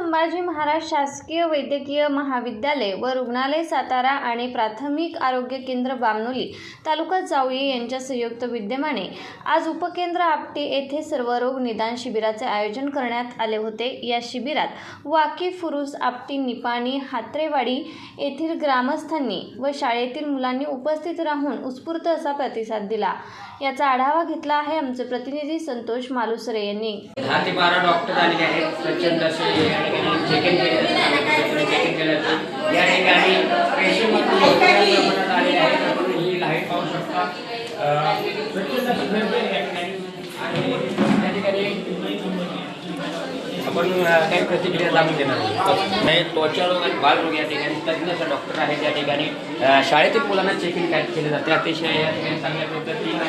संभाजी महाराज शासकीय वैद्यकीय महाविद्यालय व रुग्णालय सातारा आणि प्राथमिक आरोग्य केंद्र बामनोली तालुका जावळी यांच्या संयुक्त विद्यमाने आज उपकेंद्र आपटे येथे सर्वरोग निदान शिबिराचे आयोजन करण्यात आले होते. या शिबिरात वाकी फुरुस आपटी निपाणी हात्रेवाडी येथील ग्रामस्थांनी व शाळेतील मुलांनी उपस्थित राहून उत्स्फूर्त असा प्रतिसाद दिला. याचा आढावा घेतला आहे आमचे प्रतिनिधी संतोष मालुसरे यांनी. दहा ते बारा डॉक्टर आलेले आहेत. प्रचंड असे चेकिंग केले चेकिंग केलं जातं या ठिकाणी आलेले आहेत आपण ही लाइट पाहू शकता अं, ठिकाणी आणि या ठिकाणी आपण काही प्रतिक्रिया जाणून देणार नाही त्वचा रोग आणि बालरोग या ठिकाणी तज्ज्ञ डॉक्टर आहेत. त्या ठिकाणी शाळेतील मुलांना चेकिंग काय केले जाते? अतिशय या ठिकाणी चांगल्या पद्धतीनं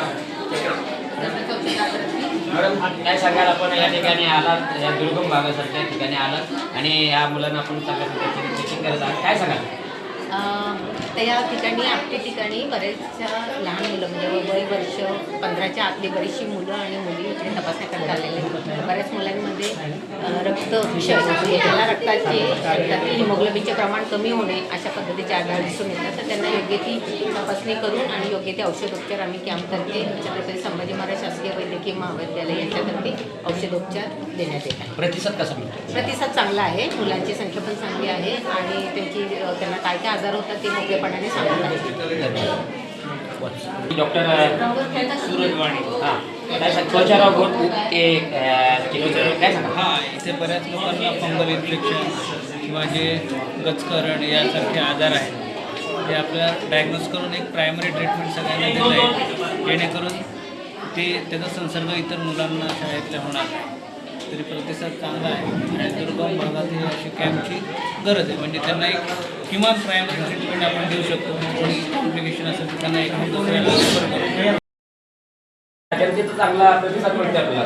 काय सांगाल आपण या ठिकाणी आलात या दुर्गम भागासारख्या ठिकाणी आलात आणि या मुलांना आपण चांगल्या पद्धतीने चेकिंग करत आहात. काय सांगाल? अं, तर या ठिकाणी आपल्या ठिकाणी बरेचशा लहान मुलं म्हणजे वय वर्ष पंधराच्या आतली बरीचशी मुलं आणि मुली इकडे तपासण्या करता आलेले आहेत. बऱ्याच मुलांमध्ये रक्त क्षय म्हणजे रक्ताचे रक्तातील हिमोग्लोबिनचे प्रमाण कमी होणे अशा पद्धतीचे आढळ दिसून येतात. तर त्यांना योग्य ती तपासणी करून आणि योग्य ते औषधोपचार आम्ही कॅम्पतर्फे छत्रपती संभाजी महाराज शासकीय वैद्यकीय महाविद्यालय यांच्यातर्फे औषधोपचार देण्यात येत आहे प्रतिसाद कसा प्रतिसाद चांगला आहे. मुलांची संख्या पण चांगली आहे आणि त्यांची त्यांना काय काय आजार होतात ते मोकळेपणाने सांगत आहेत डॉक्टर सूरज वाणी हां. काय सांग त्वचारोग होत ते काय सांगा? हा इथे बऱ्याच लोकांना फंगल इन्फेक्शन किंवा जे गचकरण यासारखे आजार आहेत. ते आपल्याला डायग्नोज करून एक प्रायमरी ट्रीटमेंट सगळ्यांना देत आहे जेणेकरून ते त्याचा संसर्ग इतर मुलांना शाळेतल्या होणार नाही. तरी प्रतिसाद चांगला आहे. आणि दुर्गम भागात ही अशी कॅम्पची गरज आहे. म्हणजे त्यांना एक किमान प्रायमरी ट्रीटमेंट आपण देऊ शकतो. कोणी कॉम्प्लिकेशन असेल तर त्यांना एक चांगला प्रतिसाद मिळतो आपल्याला.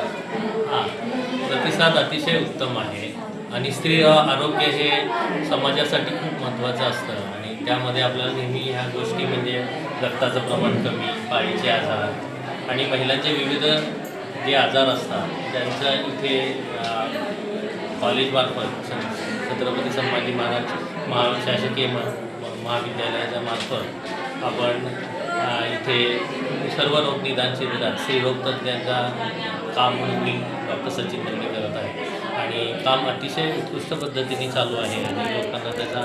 हा. प्रतिसाद अतिशय उत्तम आहे. आणि स्त्री आरोग्य हे समाजासाठी खूप महत्त्वाचं असतं. आणि त्यामध्ये आपल्याला नेहमी ह्या गोष्टी म्हणजे रक्ताचं प्रमाण कमी पाळीचे आजार आणि महिलांचे विविध जे आजार असतात त्यांचा इथे कॉलेजमार्फत छत्रपती संभाजी महाराज महा शासकीय महाविद्यालयाच्या मार्फत आपण इथे सर्व रोग निदान शिबिरात स्त्रीरोग तज्ञांचा काम म्हणून मी डॉक्टर सचिन मंडळी करत आहे. आणि काम अतिशय उत्कृष्ट पद्धतीने चालू आहे आणि लोकांना त्याचा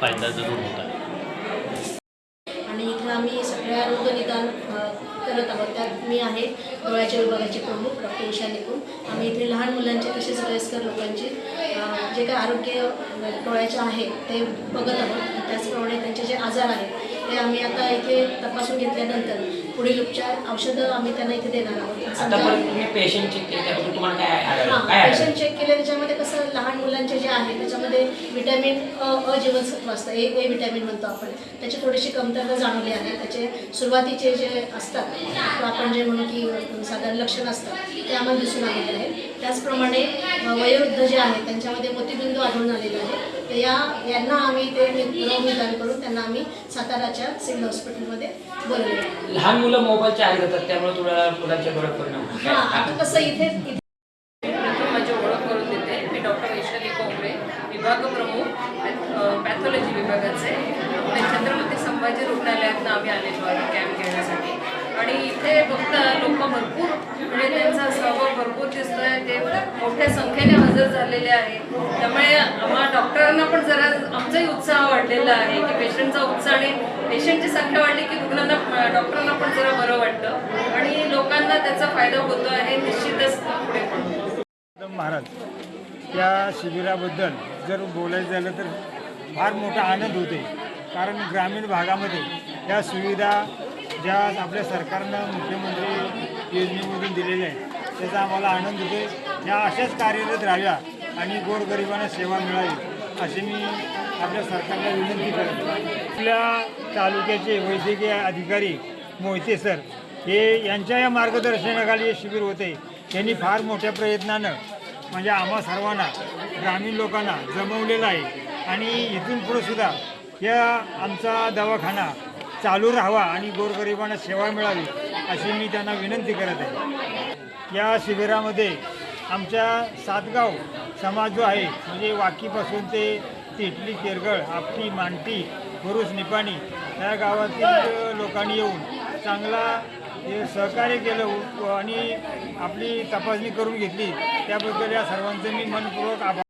फायदा जरूर होत आहे आणि इथं आम्ही सगळ्या रोग निदान अ, करत आहोत त्यात मी आहे. डोळ्याच्या विभागाची प्रमुख डॉक्टर उषा निकुम आम्ही इथे लहान मुलांचे तसेच वयस्कर लोकांचे जे काय आरोग्य डोळ्याचे आहे ते बघत आहोत. त्याचप्रमाणे त्यांचे जे आजार आहेत ते आम्ही आता इथे तपासून घेतल्यानंतर पुढील उपचार औषधं आम्ही त्यांना इथे देणार आहोत. Patient check patient? चेक केले त्याच्यामध्ये कसं लहान मुलांचे जे आहे त्याच्यामध्ये विटॅमिन अ जीवनसत्व असतं. ए ए विटॅमिन म्हणतो आपण. त्याची थोडीशी कमतरता जाणवली आहे. त्याचे सुरुवातीचे जे असतात आपण जे म्हणू की साधारण लक्षण असतात ते आम्हाला दिसून आलेले आहे त्याचप्रमाणे वयोवृद्ध जे आहेत त्यांच्यामध्ये मोतीबिंदू आढळून आलेले आहे तर या यांना आम्ही ते रोग निदान करून त्यांना आम्ही साताराच्या सिव्हिल हॉस्पिटलमध्ये बोलवले लहान मुलं मोबाईलचे आहार घेतात त्यामुळे तुला मुलांच्या डोळ्यात परिणाम. हां आता कसं इथे प्रथम माझी ओळख करून देते. मी डॉक्टर वैशाली विभाग प्रमुख पॅथ- पॅथॉलॉजी विभागाचे. छत्रपती संभाजी रुग्णालयातनं आम्ही आलेलो आहे कॅम्प घेण्यासाठी. आणि इथे फक्त लोक भरपूर म्हणजे त्यांचा सहभाग भरपूर दिसतोय. ते मोठ्या संख्येने हजर झालेले आहे. त्यामुळे आम्हा डॉक्टरांना पण जरा आमचाही उत्साह वाढलेला आहे की पेशंटचा उत्साह आणि पेशंटची संख्या वाढली की रुग्णांना डॉक्टरांना पण जरा बरं वाटतं. आणि लोकांना त्याचा फायदा होतो आहे निश्चितच पुढे पण. महाराज या शिबिराबद्दल जर बोलायचं झालं तर फार मोठा आनंद होते कारण ग्रामीण भागामध्ये या सुविधा ज्या आपल्या सरकारनं मुख्यमंत्री योजनेमधून दिलेल्या आहेत त्याचा आम्हाला आनंद होते ह्या अशाच कार्यरत राहाव्या आणि गोरगरिबांना सेवा मिळावी अशी मी आपल्या सरकारला विनंती करतो. आपल्या तालुक्याचे वैद्यकीय अधिकारी मोहिते सर हे यांच्या या मार्गदर्शनाखाली हे शिबिर होते. त्यांनी फार मोठ्या प्रयत्नानं म्हणजे आम्हा सर्वांना ग्रामीण लोकांना जमवलेलं आहे. आणि इथून पुढे सुद्धा या आमचा दवाखाना चालू राहावा आणि गोरगरिबांना सेवा मिळावी अशी मी त्यांना विनंती करत आहे. या शिबिरामध्ये आमच्या सातगाव समाज जो आहे म्हणजे वाकीपासून ते तिटली केरगळ आपटी मांटी भरूच निपाणी या गावातील लोकांनी येऊन चांगला सहकार्य केलं आणि आपली तपासणी करून घेतली. त्याबद्दल या सर्वांचं मी मनपूर्वक आभार